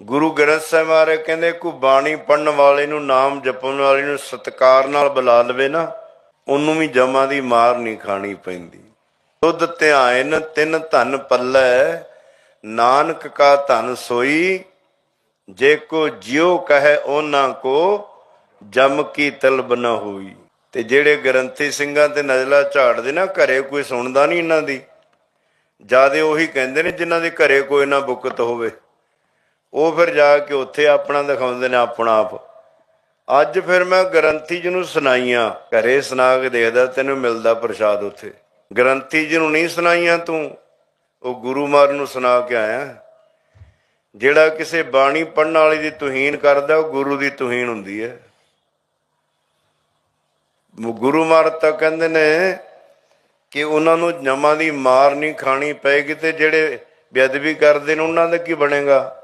ਗੁਰੂ ਗ੍ਰੰਥ ਸਾਹਿਬ ਮਹਾਰਾਜ ਕਹਿੰਦੇ, ਕੋਈ ਬਾਣੀ ਪੜਨ ਵਾਲੇ ਨੂੰ, ਨਾਮ ਜਪਣ ਵਾਲੇ ਨੂੰ ਸਤਕਾਰ ਨਾਲ ਬੁਲਾ ਲਵੇ ਨਾ, ਉਹਨੂੰ ਵੀ ਜਮਾ ਦੀ ਮਾਰ ਨਹੀਂ ਖਾਣੀ ਪੈਂਦੀ। ਦੁੱਧ ਧਿਆਨ ਤਿੰਨ ਧਨ ਪੱਲੇ, ਨਾਨਕ ਕਾ ਧਨ ਸੋਈ, ਜੇ ਕੋ ਜਿਉ ਕਹੇ ਉਹਨਾਂ ਕੋ, ਜਮ ਕੀ ਤਲਬ ਨਾ ਹੋਈ। ਤੇ ਜਿਹੜੇ ਗ੍ਰੰਥੀ ਸਿੰਘਾਂ ਤੇ ਨਜ਼ਲਾ ਝਾੜਦੇ ਨਾ, ਘਰੇ ਕੋਈ ਸੁਣਦਾ ਨਹੀਂ ਇਹਨਾਂ ਦੀ। ਜਿਆਦੇ ਉਹੀ ਕਹਿੰਦੇ ਨੇ ਜਿਨ੍ਹਾਂ ਦੇ ਘਰੇ ਕੋਈ ਨਾ ਬੁਕਤ ਹੋਵੇ। ਉਹ ਫਿਰ ਜਾ ਕੇ ਉੱਥੇ ਆਪਣਾ ਦਿਖਾਉਂਦੇ ਨੇ ਆਪਣਾ ਆਪ। ਅੱਜ ਫਿਰ ਮੈਂ ਗ੍ਰੰਥੀ ਜੀ ਨੂੰ ਸੁਣਾਈਆਂ, ਘਰੇ ਸੁਣਾ ਕੇ ਦੇਖਦਾ, ਤੈਨੂੰ ਮਿਲਦਾ ਪ੍ਰਸ਼ਾਦ ਉੱਥੇ। ਗ੍ਰੰਥੀ ਜੀ ਨੂੰ ਨਹੀਂ ਸੁਣਾਈਆਂ ਤੂੰ? ਉਹ ਗੁਰੂ ਮਾਰ ਨੂੰ ਸੁਣਾ ਕੇ ਆਇਆ। ਜਿਹੜਾ ਕਿਸੇ ਬਾਣੀ ਪੜਨ ਵਾਲੇ ਦੀ ਤੁਹੀਨ ਕਰਦਾ, ਉਹ ਗੁਰੂ ਦੀ ਤੁਹੀਨ ਹੁੰਦੀ ਹੈ। ਗੁਰੂ ਮਹਾਰਾਜ ਤਾਂ ਕਹਿੰਦੇ ਨੇ ਕਿ ਉਹਨਾਂ ਨੂੰ ਜਮਾਂ ਦੀ ਮਾਰ ਨਹੀਂ ਖਾਣੀ ਪਏਗੀ ਤੇ ਜਿਹੜੇ ਬੇਅਦਬੀ ਕਰਦੇ ਨੇ, ਉਹਨਾਂ ਦਾ ਕੀ ਬਣੇਗਾ?